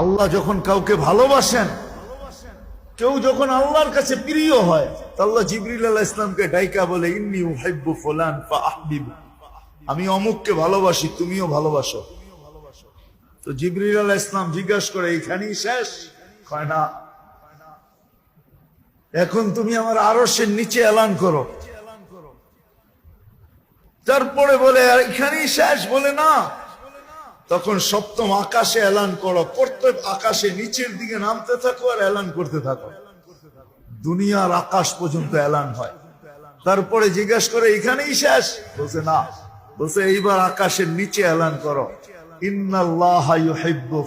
আল্লাহ যখন কাউকে ভালোবাসেন, কেউ যখন আল্লাহর কাছে প্রিয় হয় আল্লাহ জিবরিল আল্লাহ ইসলামকে ডাইকা বলে, ইন্নি উহাইব্বু ফুলান আমি অমুককে ভালোবাসি, তুমিও ভালোবাসো। তো জিবরিল আল্লাহ ইসলাম জিজ্ঞাসা করে, এইখানেই শেষ? কয়, না। এখন তুমি আমার আরসের নিচে এলান করো। তারপরে বলে, আর এখানেই শেষ? বলে, না। তখন সপ্তম আকাশে এলান করো, প্রত্যেক আকাশে নিচের দিকে নামতে থাকো আর এলান করতে থাকো। দুনিয়ার আকাশ পর্যন্ত এলান হয়। তারপরে জিজ্ঞাসা করে, এখানেই শেষ? বলছে, না। বলছে, এইবার আকাশের নিচে এলান করো। ইন্নাল্লাহ আহিব্বু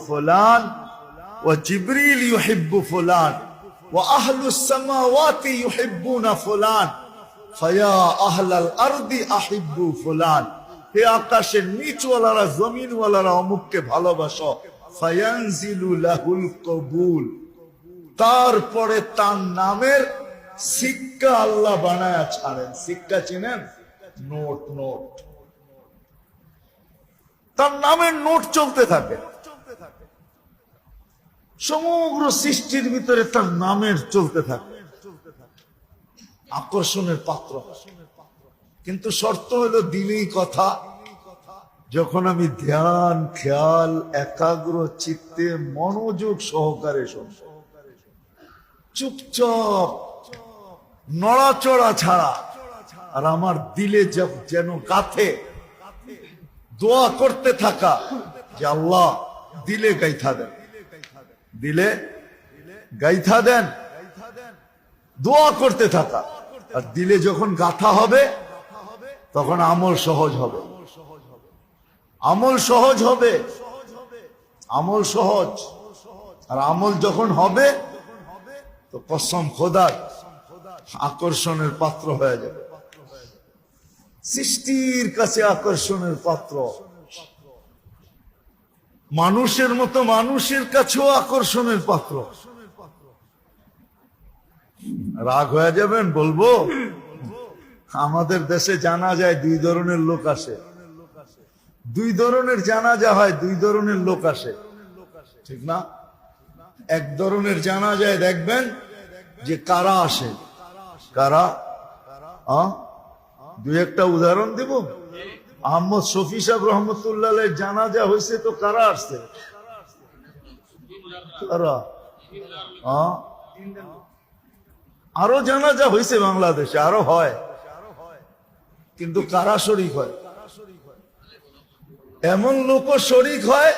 ফুলান। হে আকাশের নিচওয়ালারা, জমিনওয়ালারা অমুককে ভালোবাসো। লাহুল কবুল। তারপরে তার নামের সিক্কা আল্লাহ বানায়া ছাড়েন। সিক্কা চিনেন? Note note. তার নামের নোট চলতে থাকে। সমগ্র সৃষ্টির ভিতরে তার নামের চলতে থাকে। আকর্ষণের পাত্র। কিন্তু শর্ত হলো দিলেই কথা। যখন আমি ধ্যান, খেয়াল, একাগ্র চিত্তে মনোযোগ সহকারে চুপচাপ, নড়াচড়া ছাড়া, আর আমার দিলে যেন গাথে, দোয়া করতে থাকা যে আল্লাহ দিলে গাইথা দেন। দিলে গাইথা দেন, দোয়া করতে থাকা। আর দিলে যখন গাথা হবে তখন আমল সহজ হবে। আমল সহজ হবে। আমল সহজ। আর আমল যখন হবে, তো কসম খোদার আকর্ষণের পাত্র হয়ে যাবে। সৃষ্টির কাছে আকর্ষণের পাত্র। মানুষের মতো মানুষের কাছেও আকর্ষণের পাত্র। রাগ হয়ে যাবেন, বলব? আমাদের দেশে জানা যায় দুই ধরনের লোক আসে। দুই ধরনের জানাজা হয়, দুই ধরনের লোক আসে। ঠিক না? এক ধরনের জানা যায় দেখবেন যে কারা আসে। কারা? দুই একটা উদাহরণ দিব? আহমদ শফি সাহেব রহমতুল্লাহ জানাজা হয়েছে তো কারা আসছে? কারা? আরও জানাজা হয়েছে বাংলাদেশে, আরও হয়। কিন্তু কারা শরিক হয়? এমন লোক শরিক হয়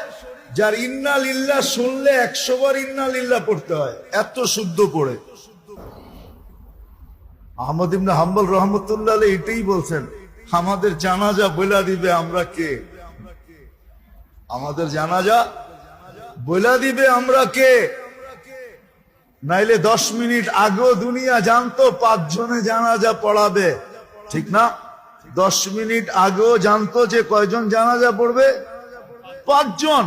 যার ইন্না লিল্লা শুনলে একশো বার ইন্না লিল্লা পড়তে হয়, এত শুদ্ধ পড়ে। আহমদ ইবনে হাম্বল রহমতুল্লাহ এটাই বলছেন, আমাদের জানাজা বইলা দিবে আমরা কে? আমাদের জানাজা বইলা দিবে আমরা কে? নাইলে দশ মিনিট আগেও দুনিয়া জানতো, পাঁচজনে জানাজা পড়াবে। ঠিক না? দশ মিনিট আগেও জানতো যে কয়জন জানাজা পড়বে? পাঁচজন।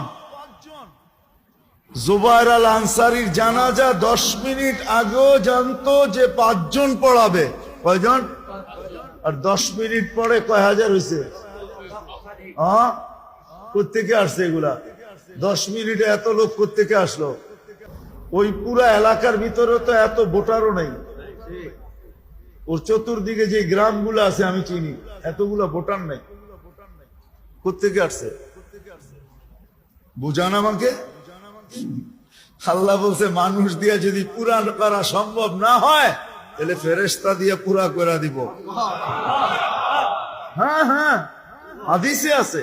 জুবাইর আল আনসারির জানাজা দশ মিনিট আগেও জানতো যে পাঁচজন পড়াবে। কয়জন? আর দশ মিনিট পরে কয় হাজার হয়েছে হ্যাঁ? কোথেকে আসছে এগুলা? দশ মিনিটে এত লোক কোথেকে আসলো? ওই পুরা এলাকার ভিতরে তো এত ভোটারও নেই। ওর চতুর্দিকে যে গ্রামগুলো আছে, আমি চিনি। এতগুলো ভোটার নেই। কোথেকে আসছে? বুঝান আমাকে? আল্লাহ বলছে, মানুষ দিয়ে যদি পুরা করা সম্ভব না হয়, তাহলে ফেরেস্তা দিয়ে পুরা করে দিব। হ্যাঁ হ্যাঁ। হাদিসে আছে।